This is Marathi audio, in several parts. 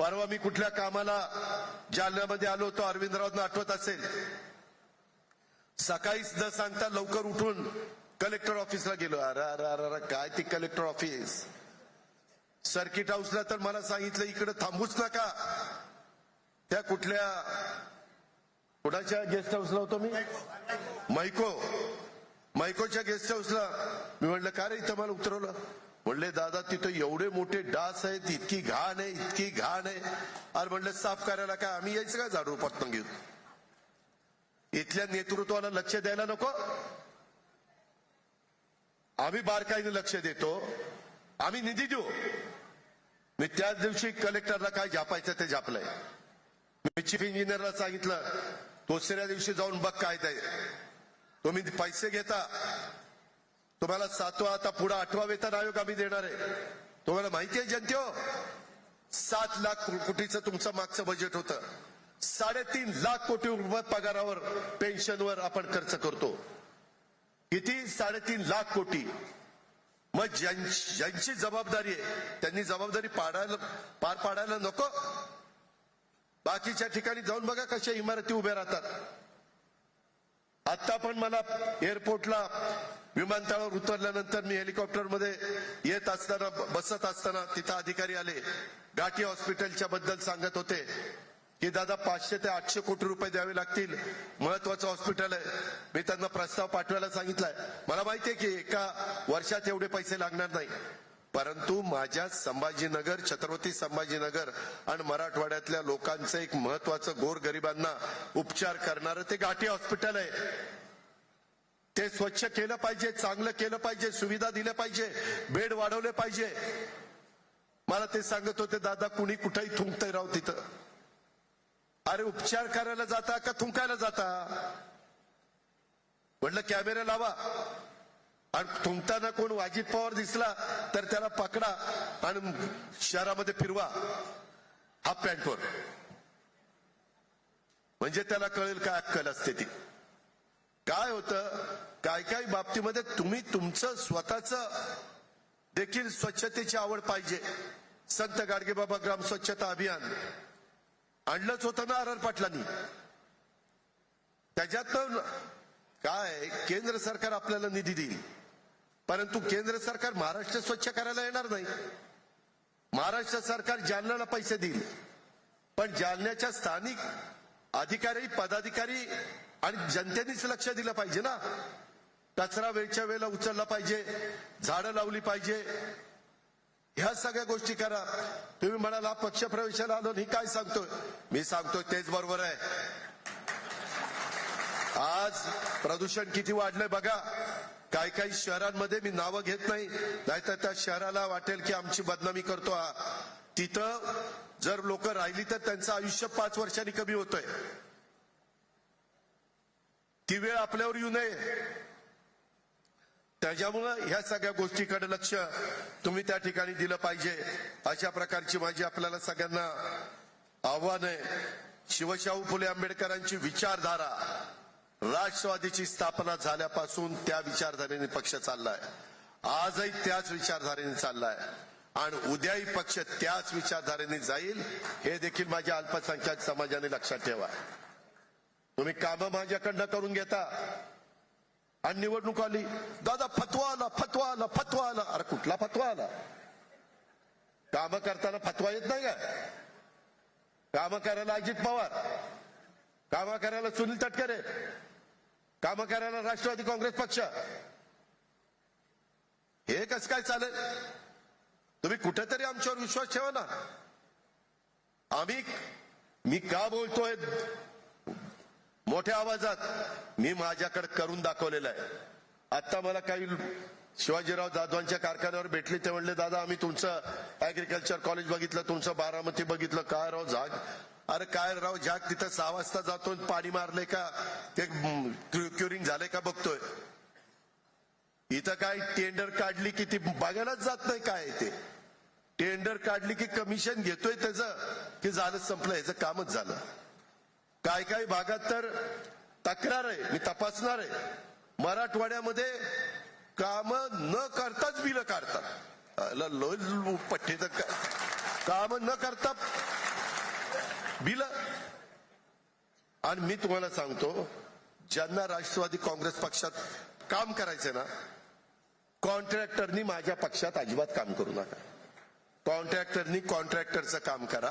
परवा मी कुठल्या कामाला जालन्यामध्ये आलो होतो अरविंदरावांना आठवत असेल. सकाळीच न सांगता लवकर उठून कलेक्टर ऑफिसला गेलो. अरे अरे अरे काय ते कलेक्टर ऑफिस? सर्किट हाऊसला तर मला सांगितलं इकडे थांबूच नका. त्या कुठल्या कुणाच्या गेस्ट हाऊसला होतो मी? मैको. मैकोच्या गेस्ट हाऊसला. मी म्हणलं का रे इथं मला उतरवलं? म्हणले दादा तिथं एवढे मोठे डास आहेत इतकी घाण आहे इतकी घाण आहे. अरे म्हणलं साफ करायला काय आम्ही यायचं काय झाडू पत्तन घेऊन? इथल्या नेतृत्वाला लक्ष द्यायला नको. आम्ही बारकाईने लक्ष देतो आम्ही निधी देऊ. मी त्याच दिवशी कलेक्टरला काय झापायचं ते झापलंय. मी चीफ इंजिनियरला सांगितलं दुसऱ्या दिवशी जाऊन बघ काय ते. तुम्ही पैसे घेता तुम्हाला सातवा आता पुढे आठवा वेतन आयोग आम्ही देणार आहे. तुम्हाला माहिती आहे जनते हो सात लाख कोटीचं तुमचं मागचं बजेट होतं. साडेतीन लाख कोटी रुपये पगारावर पेन्शनवर आपण खर्च करतो. किती? साडेतीन लाख कोटी. मग ज्यांची जबाबदारी आहे त्यांनी जबाबदारी पाडायला पार पाडायला नको. बाकीच्या ठिकाणी जाऊन बघा कशा इमारती उभ्या राहतात. आता पण मला एअरपोर्टला विमानतळावर उतरल्यानंतर मी हेलिकॉप्टरमध्ये येत असताना बसत असताना तिथं अधिकारी आले. घाटी हॉस्पिटलच्या बद्दल सांगत होते की दादा पाचशे ते आठशे कोटी रुपये द्यावे लागतील. महत्वाचं हॉस्पिटल आहे. मी त्यांना प्रस्ताव पाठवायला सांगितलाय. मला माहितीये की एका वर्षात एवढे पैसे लागणार नाही. परंतु माझ्या संभाजीनगर छत्रपती संभाजीनगर आणि मराठवाड्यातल्या लोकांचं एक महत्वाचं गोरगरिबांना उपचार करणारं ते घाटी हॉस्पिटल आहे. ते स्वच्छ केलं पाहिजे चांगलं केलं पाहिजे सुविधा दिल्या पाहिजे बेड वाढवले पाहिजे. मला ते सांगत होते दादा कुणी कुठेही थुंकतय राव तिथं. अरे उपचार करायला जाता का थुंकायला जाता? म्हटलं कॅमेरा लावा. आणि थुंकताना कोण वाजिद पवार दिसला तर त्याला पकडा आणि शहरामध्ये फिरवा हाफ पॅन्टवर. म्हणजे त्याला कळेल काय अक्कल असते ती. काय होतं? काय काय बाबतीमध्ये तुम्ही तुमचं स्वतःच देखील स्वच्छतेची आवड पाहिजे. संत गाडगेबाबा ग्राम स्वच्छता अभियान. आणलंच होतं ना आर पाटलांनी. त्याच्यात काय केंद्र सरकार आपल्याला निधी देईल. परंतु केंद्र सरकार महाराष्ट्र स्वच्छ करायला येणार नाही. महाराष्ट्र सरकार जालन्याला पैसे देईल. पण जालन्याच्या स्थानिक अधिकारी पदाधिकारी आणि जनतेनेच लक्ष दिलं पाहिजे ना. कचरा वेळच्या वेळेला उचलला पाहिजे झाडं लावली पाहिजे. ह्या सगळ्या गोष्टी करा. तुम्ही म्हणाला पक्ष प्रवेशाला आलो ही काय सांगतोय? मी सांगतोय तेच बरोबर आहे. आज प्रदूषण किती वाढलंय बघा. काही काही शहरांमध्ये मी नावं घेत नाही. नाहीतर त्या शहराला वाटेल की आमची बदनामी करतो हा. तिथं जर लोक राहिली तर त्यांचं आयुष्य पाच वर्षांनी कमी होतंय. ती वेळ आपल्यावर येऊ नये. त्याच्यामुळं ह्या सगळ्या गोष्टीकडे लक्ष तुम्ही त्या ठिकाणी दिलं पाहिजे. अशा प्रकारची माझी आपल्याला सगळ्यांना आव्हान आहे. शिवशाहू फुले आंबेडकरांची विचारधारा राष्ट्रवादीची स्थापना झाल्यापासून त्या विचारधारेने पक्ष चाललाय. आजही त्याच विचारधारेने चाललाय. आणि उद्याही पक्ष त्याच विचारधारेने जाईल हे देखील माझ्या अल्पसंख्याक समाजाने लक्षात ठेवा. तुम्ही कामं माझ्याकडनं करून घेता. आणि निवडणूक आली. दादा फतवा आला फतवा आला फतवा आला. अरे कुठला फतवा आला? काम करताना फतवा येत नाही का? काम करायला अजित पवार. काम करायला सुनील तटकरे. काम करायला राष्ट्रवादी काँग्रेस पक्ष. हे कस काय चालेल? तुम्ही कुठेतरी आमच्यावर विश्वास ठेवा ना. आम्ही मी का बोलतोय? मोठ्या आवाजात मी माझ्याकडे करून दाखवलेलं आहे. आता मला काही शिवाजीराव जाधवांच्या कारखान्यावर भेटले ते म्हणले दादा आम्ही तुमचं ऍग्रिकल्चर कॉलेज बघितलं तुमचं बारामती बघितलं काय राव झाग? अरे काय राव झाग तिथं सहा वाजता जातो पाणी मारले का? ते क्युरिंग झाले का बघतोय? इथं काय टेंडर काढली की ती बघायलाच जात नाही काय ते? टेंडर काढली की कमिशन घेतोय त्याचं की झालं संपलं याचं कामच झालं. काही काही भागात तर तक्रार आहे मी तपासणार आहे. मराठवाड्यामध्ये काम न करताच बिल काढतात. पट्टे तर काम न करता बिल. आणि मी तुम्हाला सांगतो ज्यांना राष्ट्रवादी काँग्रेस पक्षात काम करायचंय ना कॉन्ट्रॅक्टरनी माझ्या पक्षात अजिबात काम करू नका. कॉन्ट्रॅक्टरनी कॉन्ट्रॅक्टरचं काम करा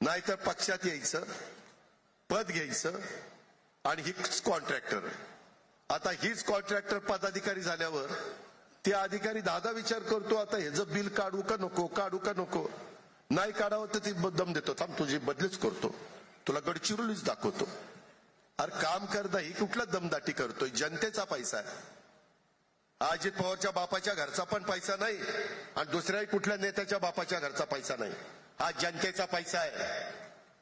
नाहीतर पक्षात यायचं पद घ्यायचं आणि हीच कॉन्ट्रॅक्टर आता हीच कॉन्ट्रॅक्टर पदाधिकारी झाल्यावर ते अधिकारी दादा विचार करतो आता ह्याचं बिल काढू का नको काढू का नको? नाही काढावं तर ती दम देतो थांब तुझी बदलीच करतो. तुला गडचिरोलीच दाखवतो. अरे काम करता ही कुठला दमदाटी करतोय? जनतेचा पैसा आहे. अजित पवारच्या बापाच्या घरचा पण पैसा नाही आणि दुसऱ्याही कुठल्या नेत्याच्या बापाच्या घरचा पैसा नाही. हा जनतेचा पैसा आहे.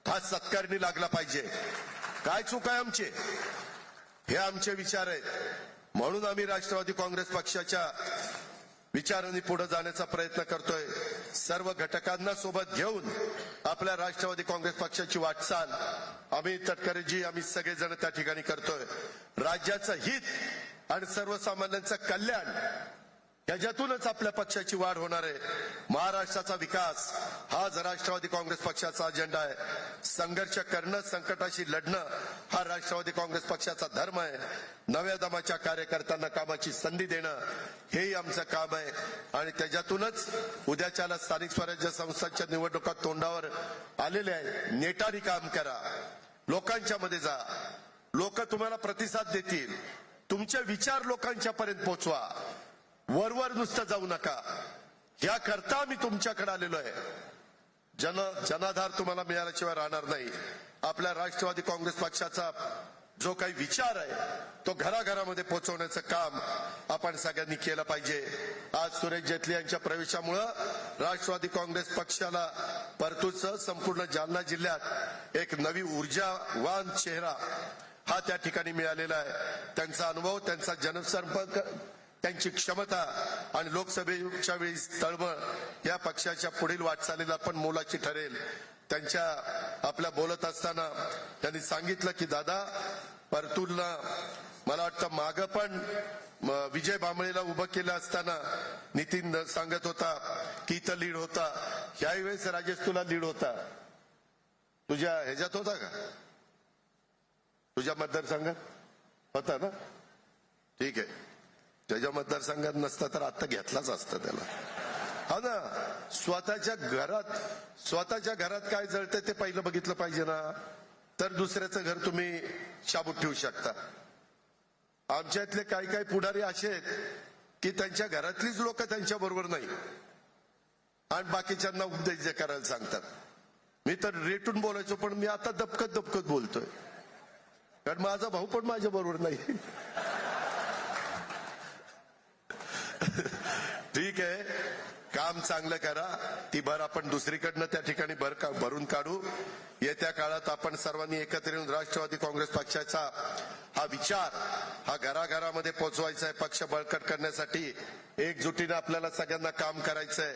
हा सत्कारणी लागला पाहिजे. काय चूक आहे आमचे? हे आमचे विचार आहेत. म्हणून आम्ही राष्ट्रवादी काँग्रेस पक्षाच्या विचारांनी पुढे जाण्याचा प्रयत्न करतोय. सर्व घटकांना सोबत घेऊन आपल्या राष्ट्रवादी काँग्रेस पक्षाची वाटचाल आम्ही तटकरेजी आम्ही सगळेजण त्या ठिकाणी करतोय. राज्याचं हित आणि सर्वसामान्यांचं कल्याण याच्यातूनच आपल्या पक्षाची वाढ होणार आहे. महाराष्ट्राचा विकास हाच राष्ट्रवादी काँग्रेस पक्षाचा अजेंडा आहे. संघर्ष करणं संकटाशी लढणं हा राष्ट्रवादी काँग्रेस पक्षाचा धर्म आहे. नव्या दमाच्या कार्यकर्त्यांना कामाची संधी देणं हेही आमचं काम आहे. आणि त्याच्यातूनच उद्याच्याला स्थानिक स्वराज्य संस्थांच्या निवडणुका तोंडावर आलेल्या आहेत नेटाने काम करा. लोकांच्या मध्ये जा. लोक तुम्हाला प्रतिसाद देतील. तुमचे विचार लोकांच्या पर्यंत पोहोचवा वरवर नुसतं जाऊ नका. याकरता मी तुमच्याकडे आलेलो आहे. जन जनाधार तुम्हाला मिळाल्याशिवाय राहणार नाही. आपल्या राष्ट्रवादी काँग्रेस पक्षाचा जो काही विचार आहे तो घराघरामध्ये पोहोचवण्याचं काम आपण सगळ्यांनी केलं पाहिजे. आज सुरेश जेटली यांच्या प्रवेशामुळं राष्ट्रवादी काँग्रेस पक्षाला परतूरसह संपूर्ण जालना जिल्ह्यात एक नवी ऊर्जावान चेहरा हा त्या ठिकाणी मिळालेला आहे. त्यांचा अनुभव त्यांचा जनसंपर्क त्यांची क्षमता आणि लोकसभेच्या वेळी तळमळ या पक्षाच्या पुढील वाटचालीला पण मोलाची ठरेल. त्यांच्या आपल्या बोलत असताना त्यांनी सांगितलं की दादा परतूरला मला वाटतं माग पण विजय भांबळेला उभं केलं असताना नितीन सांगत होता की इथं लीड होता. ह्याही वेळेस राजेश तुला लीड होता. तुझ्या ह्याच्यात होता का? तुझ्या मतदारसंघात? होता ना? ठीक आहे. त्याच्या मतदारसंघात नसता तर आता घेतलाच असता त्याला. हा ना स्वतःच्या घरात स्वतःच्या घरात काय जळतं ते पहिलं बघितलं पाहिजे ना. तर दुसऱ्याचं घर तुम्ही शाबूत ठेवू शकता. आमच्यातले काही काही पुढारी असे आहेत की त्यांच्या घरातलीच लोक त्यांच्या बरोबर नाही. आणि बाकीच्यांना उपदेश जे करायला सांगतात. मी तर रेटून बोलायचो पण मी आता दबकत दबकत बोलतोय. कारण माझा भाऊ पण माझ्या बरोबर नाही. ठीक आहे. काम चांगलं करा. ती भर आपण दुसरीकडनं त्या ठिकाणी भर का- भरून काढू. येत्या काळात आपण सर्वांनी एकत्र येऊन राष्ट्रवादी काँग्रेस पक्षाचा हा विचार हा घराघरामध्ये पोहोचवायचा आहे पक्ष बळकट करण्यासाठी. एकजुटीनं आपल्याला सगळ्यांना काम करायचंय.